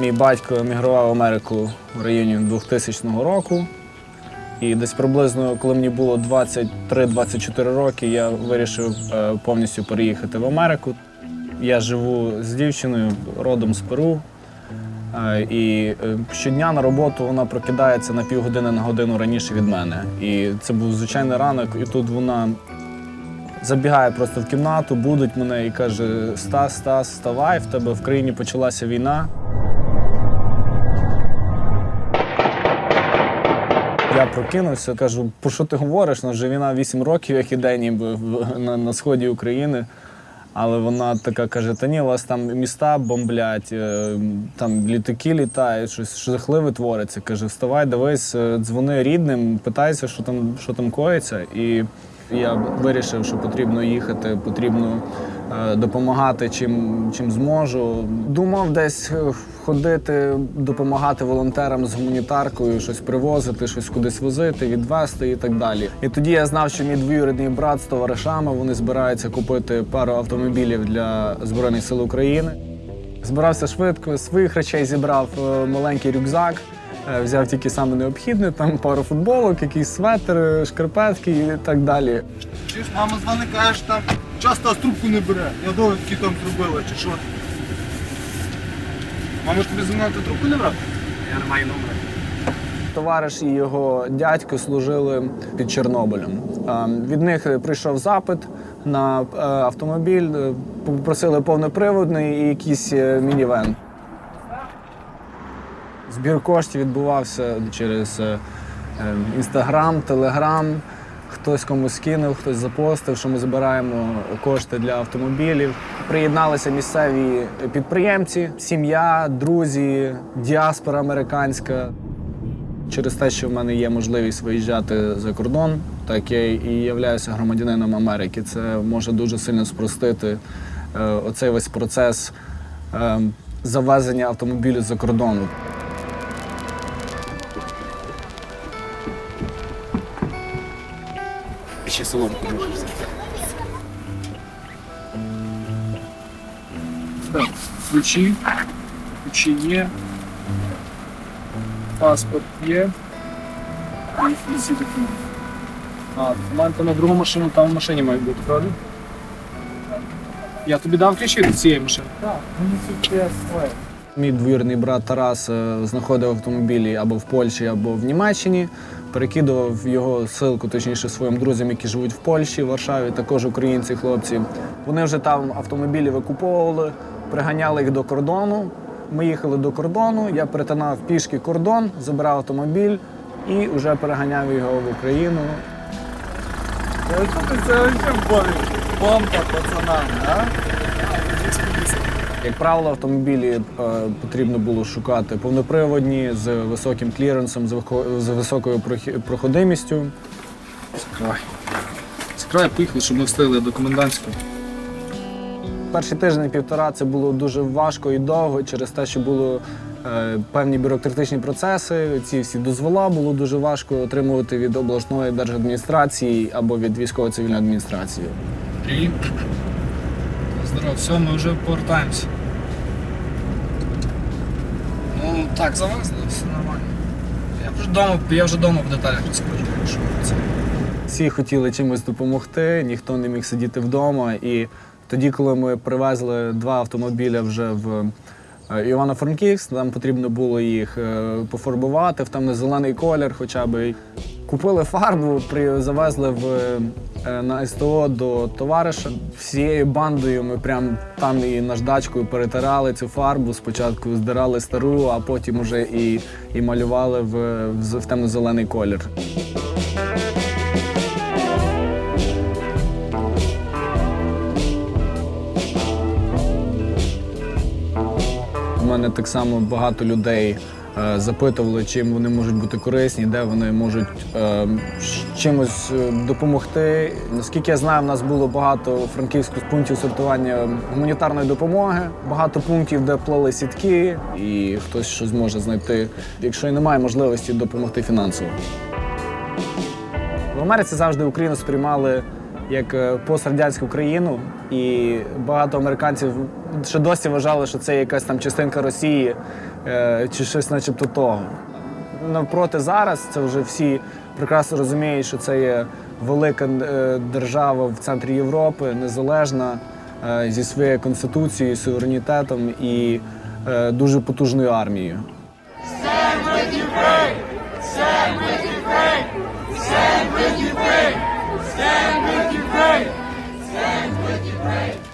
Мій батько емігрував в Америку в районі 2000 року. І десь приблизно, коли мені було 23-24 роки, я вирішив е, повністю переїхати в Америку. Я живу з дівчиною родом з Перу. Е, І е, щодня на роботу вона прокидається на півгодини на годину раніше від мене. І це був звичайний ранок, і тут вона забігає просто в кімнату, будить мене і каже: Стас, Стас, вставай, в тебе в країні почалася війна. Я прокинувся, кажу, про що ти говориш? Ну, вже війна 8 років, як іде ніби в- на, на сході України. Але вона така каже: та ні, у вас там міста бомблять, е, там літаки літають, щось жахливе твориться. Каже, вставай, дивись, е, дзвони рідним, питайся, що там, що там коїться. І я вирішив, що потрібно їхати, потрібно допомагати чим, чим зможу. Думав десь е, ходити, допомагати волонтерам з гуманітаркою, щось привозити, щось кудись возити, відвезти і так далі. І тоді я знав, що мій двоюрідний брат з товаришами вони збираються купити пару автомобілів для Збройних сил України. Збирався швидко, своїх речей зібрав е, маленький рюкзак. е, Взяв тільки саме необхідне, там пару футболок, якийсь светр, е, шкарпетки і так далі. Чуєш, мама дзвонить, каже, там часто трубку не бере. Я довідки там зробила, чи що. Мама тобі дзвонила, трубку не брав? Я не маю номера. Товариш і його дядько служили під Чорнобилем. Від них прийшов запит на е, автомобіль, е, попросили повноприводний і якийсь е, мінівен. Збір коштів відбувався через інстаграм, телеграм. Хтось комусь кинув, хтось запостив, що ми збираємо кошти для автомобілів. Приєдналися місцеві підприємці, сім'я, друзі, діаспора американська. Через те, що в мене є можливість виїжджати за кордон, так я і являюся громадянином Америки. Це може дуже сильно спростити е, оцей весь процес е, завезення автомобілів за кордону. Ще соломку можеш взяти. Так, ключі. Ключі є. Паспорт є. І всі документи. А, документи на другу машину там в машині мають бути, правда? Я тобі дав ключі до цієї машини? Так, мені тут є своє. Мій двоюрідний брат Тарас е, знаходив автомобілі або в Польщі, або в Німеччині. Перекидував його силку, точніше, своїм друзям, які живуть в Польщі, в Варшаві, також українці, хлопці. Вони вже там автомобілі викуповували, приганяли їх до кордону. Ми їхали до кордону, я перетинав пішки кордон, забирав автомобіль і вже переганяв його в Україну. Це це вообще бомба пацанам, а? Як правило, автомобілі е, потрібно було шукати повноприводні з високим кліренсом, з, високою проходимістю. Закривай. Закривай, поїхали, щоб ми встигли до комендантського. Перший тиждень-півтора це було дуже важко і довго через те, що були е, певні бюрократичні процеси. Ці всі дозвола було дуже важко отримувати від обласної держадміністрації або від військово-цивільної адміністрації. Здорово, все, ми вже повертаємося. Ну так, завезли, все нормально. Я вже вдома, я вже вдома в деталях розкажу, що це. Всі хотіли чимось допомогти, ніхто не міг сидіти вдома. І тоді, коли ми привезли два автомобіля вже в е, Івано-Франківськ, нам потрібно було їх е, пофарбувати в там зелений колір, хоча б. Купили фарбу, завезли в, на СТО до товариша. Всією бандою ми прям там і наждачкою перетирали цю фарбу. Спочатку здирали стару, а потім уже і, і малювали в, в, в темно-зелений колір. У мене так само багато людей е, запитували, чим вони можуть бути корисні, де вони можуть е, чимось е, допомогти. Наскільки я знаю, в нас було багато франківських пунктів сортування гуманітарної допомоги, багато пунктів, де плели сітки, і хтось щось може знайти, якщо і немає можливості допомогти фінансово. В Америці завжди Україну сприймали як е, пострадянську країну, і багато американців ще досі вважали, що це якась там частинка Росії е, чи щось, начебто того. Навпроти зараз це вже всі прекрасно розуміють, що це є велика е, держава в центрі Європи, незалежна зі своєю конституцією, суверенітетом і дуже потужною армією. Stand with Ukraine! Stand with Ukraine!